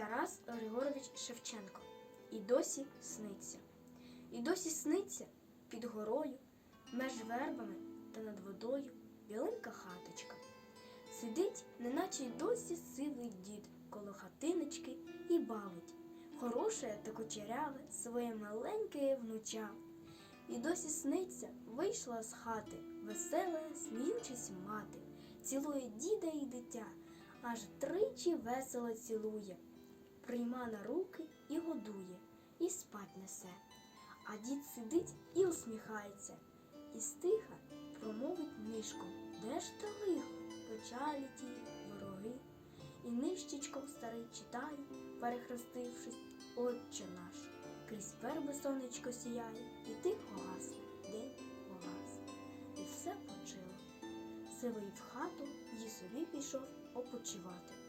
Тарас Григорович Шевченко. І досі сниться. І досі сниться під горою, меж вербами та над водою біленька хаточка. Сидить, неначе й досі сивий дід коло хатиночки і бавить. Хороше та кучеряве своє маленьке внуча. І досі сниться, вийшла з хати, весела, сміючись мати, цілує діда і дитя, аж тричі весело цілує, прийма на руки і годує, і спать несе. А дід сидить і усміхається, і стиха промовить нишком, де ж то лихо, печалі ті, вороги. І нищечком старий читає, перехрестившись, Отче наш, крізь верби сонечко сіяє, і тихо гасне, день погас. І все почило. Сивий в хату й собі пішов опочивати.